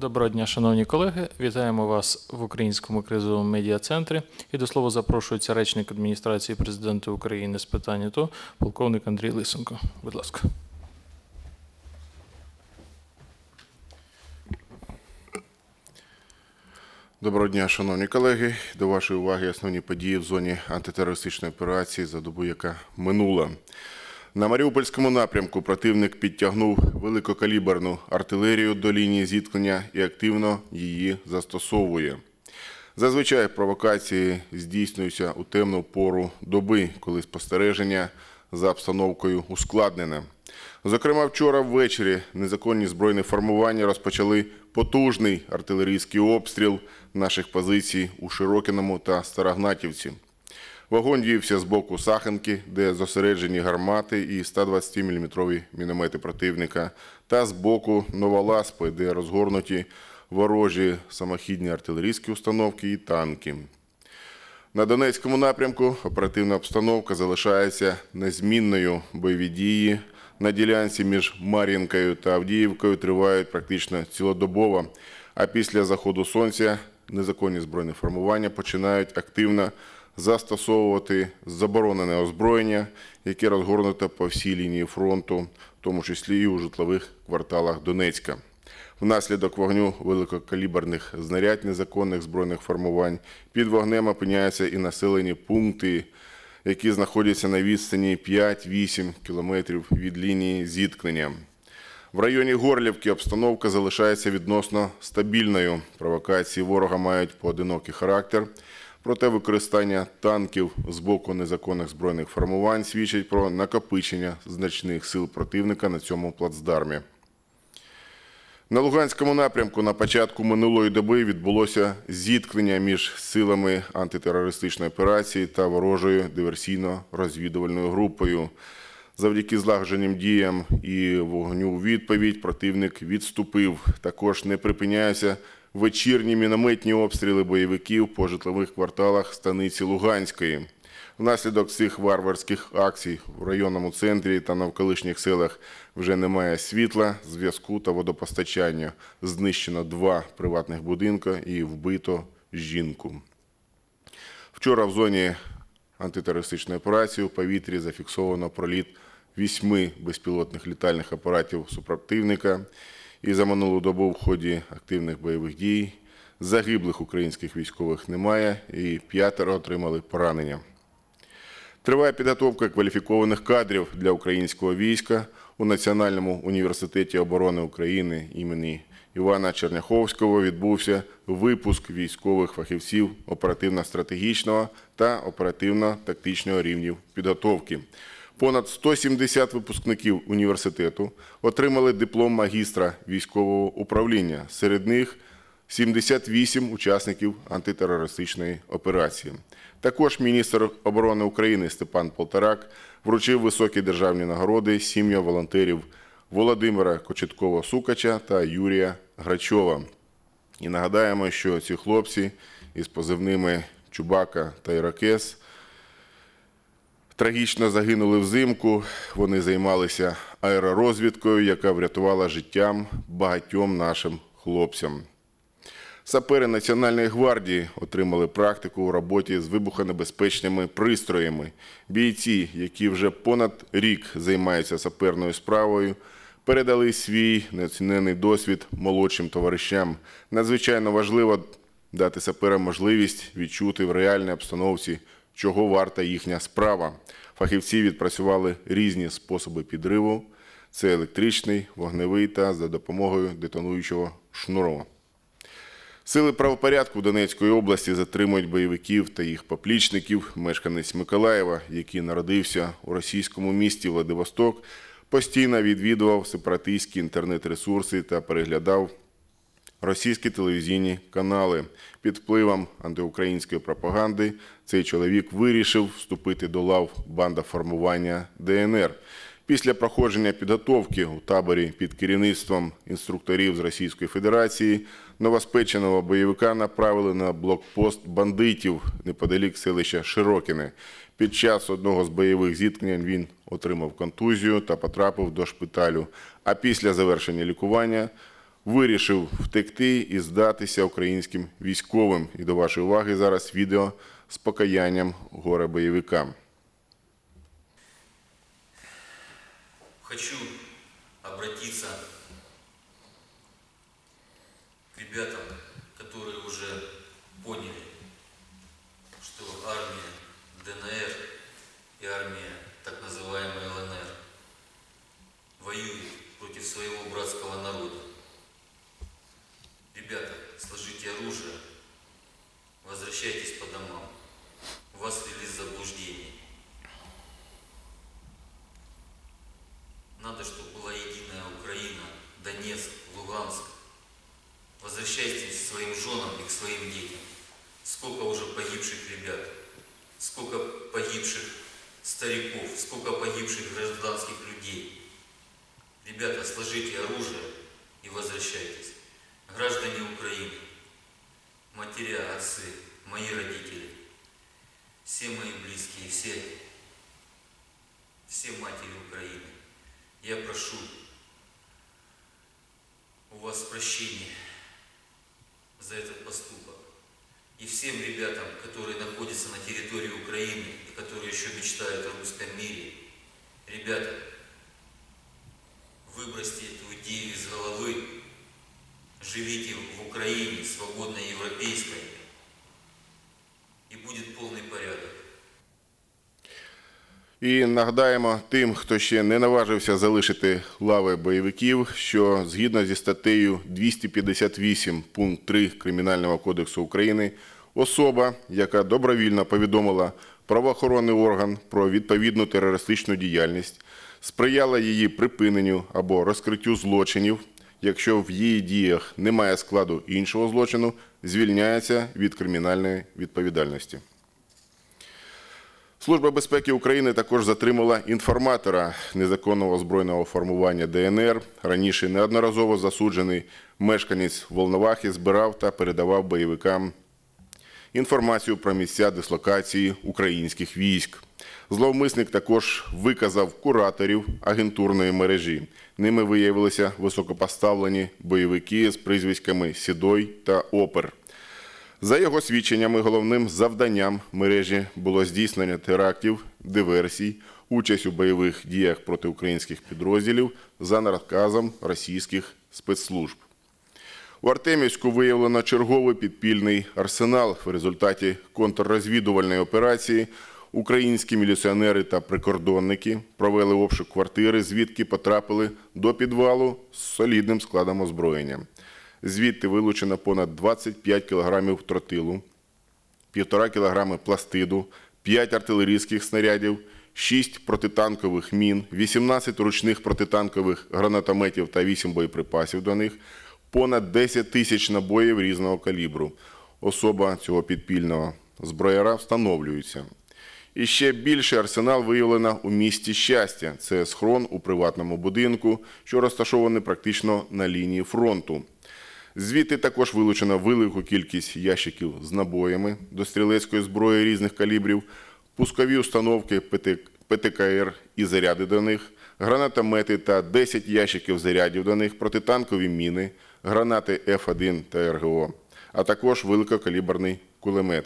Доброго дня, шановні колеги. Вітаємо вас в Українському кризовому медіа-центрі. І до слова запрошується речник адміністрації президента України з питань АТО, полковник Андрій Лисенко. Будь ласка. Доброго дня, шановні колеги. До вашої уваги основні події в зоні антитерористичної операції за добу, яка минула. На Маріупольському напрямку противник підтягнув великокаліберну артилерію до лінії зіткнення і активно її застосовує. Зазвичай провокації здійснюються у темну пору доби, коли спостереження за обстановкою ускладнене. Зокрема, вчора ввечері незаконні збройні формування розпочали потужний артилерійський обстріл наших позицій у Широкіному та Старогнатівці. Вогонь вівся з боку Саханки, де зосереджені гармати і 120-мм міномети противника, та з боку Новоласпи, де розгорнуті ворожі самохідні артилерійські установки і танки. На Донецькому напрямку оперативна обстановка залишається незмінною. Бойові дії на ділянці між Мар'їнкою та Авдіївкою тривають практично цілодобово. А після заходу сонця незаконні збройні формування починають активно застосовувати заборонене озброєння, яке розгорнуто по всій лінії фронту, в тому числі і у житлових кварталах Донецька. Внаслідок вогню великокаліберних знарядь незаконних збройних формувань під вогнем опиняються і населені пункти, які знаходяться на відстані 5-8 кілометрів від лінії зіткнення. В районі Горлівки обстановка залишається відносно стабільною. Провокації ворога мають поодинокий характер. Проте використання танків з боку незаконних збройних формувань свідчить про накопичення значних сил противника на цьому плацдармі. На Луганському напрямку на початку минулої доби відбулося зіткнення між силами антитерористичної операції та ворожою диверсійно-розвідувальною групою. Завдяки злагодженим діям і вогню у відповідь противник відступив. Також не припиняються вечірні мінометні обстріли бойовиків по житлових кварталах станиці Луганської. Внаслідок цих варварських акцій в районному центрі та навколишніх селах вже немає світла, зв'язку та водопостачання. Знищено два приватних будинки і вбито жінку. Вчора в зоні антитерористичної операції у повітрі зафіксовано проліт вісьми безпілотних літальних апаратів супротивника. І за минулу добу в ході активних бойових дій загиблих українських військових немає, і п'ятеро отримали поранення. Триває підготовка кваліфікованих кадрів для українського війська у Національному університеті оборони України імені Івана Черняховського відбувся випуск військових фахівців оперативно-стратегічного та оперативно-тактичного рівнів підготовки. Понад 170 випускників університету отримали диплом магістра військового управління. Серед них 78 учасників антитерористичної операції. Також міністр оборони України Степан Полторак вручив високі державні нагороди сім'я волонтерів Володимира Кочеткова-Сукача та Юрія Грачова. І нагадаємо, що ці хлопці із позивними Чубака та Іракес трагічно загинули взимку. Вони займалися аеророзвідкою, яка врятувала життям багатьом нашим хлопцям. Сапери Національної гвардії отримали практику у роботі з вибухонебезпечними пристроями. Бійці, які вже понад рік займаються саперною справою, передали свій неоцінений досвід молодшим товаришам. Надзвичайно важливо дати саперам можливість відчути в реальній обстановці, чого варта їхня справа. Фахівці відпрацювали різні способи підриву: це електричний, вогневий та за допомогою детонуючого шнуру. Сили правопорядку Донецької області затримують бойовиків та їх поплічників. Мешканець Миколаєва, який народився у російському місті Владивосток, постійно відвідував сепаратистські інтернет-ресурси та переглядав російські телевізійні канали. Під впливом антиукраїнської пропаганди цей чоловік вирішив вступити до лав банда формування ДНР. Після проходження підготовки у таборі під керівництвом інструкторів з Російської Федерації новоспеченого бойовика направили на блокпост бандитів неподалік селища Широкіне. Під час одного з бойових зіткнень він отримав контузію та потрапив до шпиталю. А після завершення лікування вирішив втекти і здатися українським військовим. І до вашої уваги зараз відео з покаянням горе бойовикам. Хочу обратиться к ребятам, которые уже поняли, что армия ДНР мои родители, все мои близкие, все, все матери Украины, я прошу у вас прощения за этот поступок. И всем ребятам, которые находятся на территории Украины и которые еще мечтают о русском мире, ребята, выбросьте І нагадаємо тим, хто ще не наважився залишити лави бойовиків, що згідно зі статтею 258 пункт 3 Кримінального кодексу України, особа, яка добровільно повідомила правоохоронний орган про відповідну терористичну діяльність, сприяла її припиненню або розкриттю злочинів, якщо в її діях немає складу іншого злочину, звільняється від кримінальної відповідальності. Служба безпеки України також затримала інформатора незаконного збройного формування ДНР. Раніше неодноразово засуджений мешканець Волновахи збирав та передавав бойовикам інформацію про місця дислокації українських військ. Зловмисник також виказав кураторів агентурної мережі. Ними виявилися високопоставлені бойовики з прізвиськами Сідой та Опер. За його свідченнями, головним завданням мережі було здійснення терактів, диверсій, участь у бойових діях проти українських підрозділів за наказом російських спецслужб. У Артемівську виявлено черговий підпільний арсенал. В результаті контррозвідувальної операції українські міліціонери та прикордонники провели обшук квартири, звідки потрапили до підвалу з солідним складом озброєння. Звідти вилучено понад 25 кілограмів тротилу, 1,5 кілограми пластиду, 5 артилерійських снарядів, 6 протитанкових мін, 18 ручних протитанкових гранатометів та 8 боєприпасів до них, понад 10 тисяч набоїв різного калібру. Особа цього підпільного зброяра встановлюється. І ще більший арсенал виявлено у місті Щастя. Це схрон у приватному будинку, що розташований практично на лінії фронту. Звідти також вилучено велику кількість ящиків з набоями до стрілецької зброї різних калібрів, пускові установки ПТ ПТКР і заряди до них, гранатомети та 10 ящиків зарядів до них, протитанкові міни, гранати Ф1 та РГО, а також великокаліберний кулемет.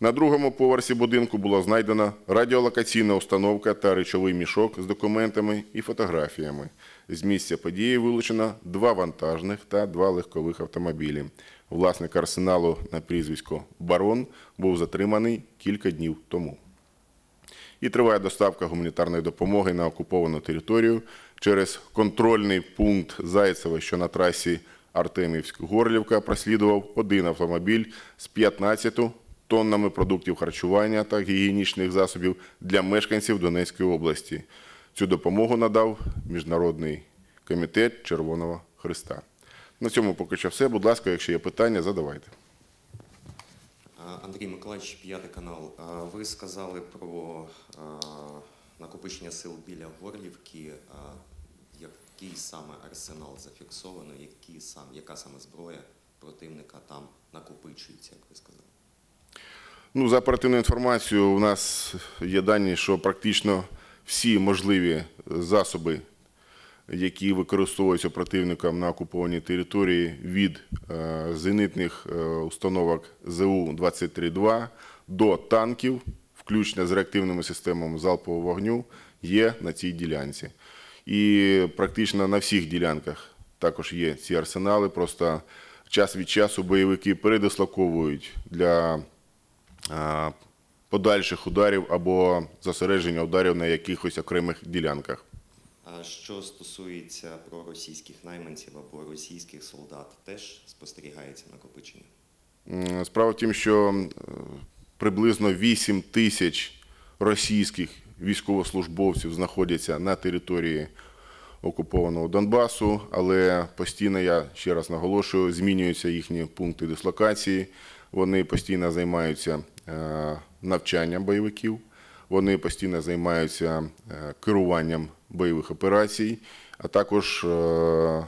На другому поверсі будинку було знайдено радіолокаційна установка та речовий мішок з документами і фотографіями. З місця події вилучено два вантажних та два легкових автомобілі. Власник арсеналу на прізвисько Барон був затриманий кілька днів тому. І триває доставка гуманітарної допомоги на окуповану територію через контрольний пункт Зайцеве, що на трасі Артемівськ-Горлівка прослідував один автомобіль з 15 тоннами продуктів харчування та гігієнічних засобів для мешканців Донецької області. Цю допомогу надав Міжнародний комітет Червоного Христа. На цьому поки що все. Будь ласка, якщо є питання, задавайте. Андрій Миколаївич, п'ятий канал. Ви сказали про накопичення сил біля Горлівки. Який саме арсенал зафіксовано, які сам, яка саме зброя противника там накопичується, як ви сказали? Ну, за оперативною інформацією, у нас є дані, що практично всі можливі засоби які використовуються противником на окупованій території від е, зенітних е, установок ЗУ-23-2 до танків, включно з реактивними системами залпового вогню, є на цій ділянці. І практично на всіх ділянках також є ці арсенали. Просто час від часу бойовики передислоковують для подальших ударів або зосередження ударів на якихось окремих ділянках. А що стосується проросійських найманців або російських солдат, теж спостерігається накопичення? Справа в тім, що е, приблизно 8 тисяч російських військовослужбовців знаходяться на території окупованого Донбасу, але постійно, я ще раз наголошую, змінюються їхні пункти дислокації. Вони постійно займаються е, навчанням бойовиків, вони постійно займаються е, керуванням бойових операцій, а також е,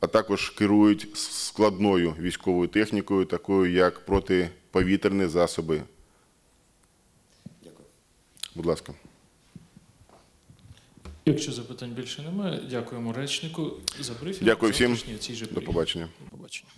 а також керують складною військовою технікою, такою як протиповітряні засоби. Дякую. Будь ласка. Якщо запитань більше немає, дякуємо речнику за брифінг. Дякую всім. До побачення. До побачення.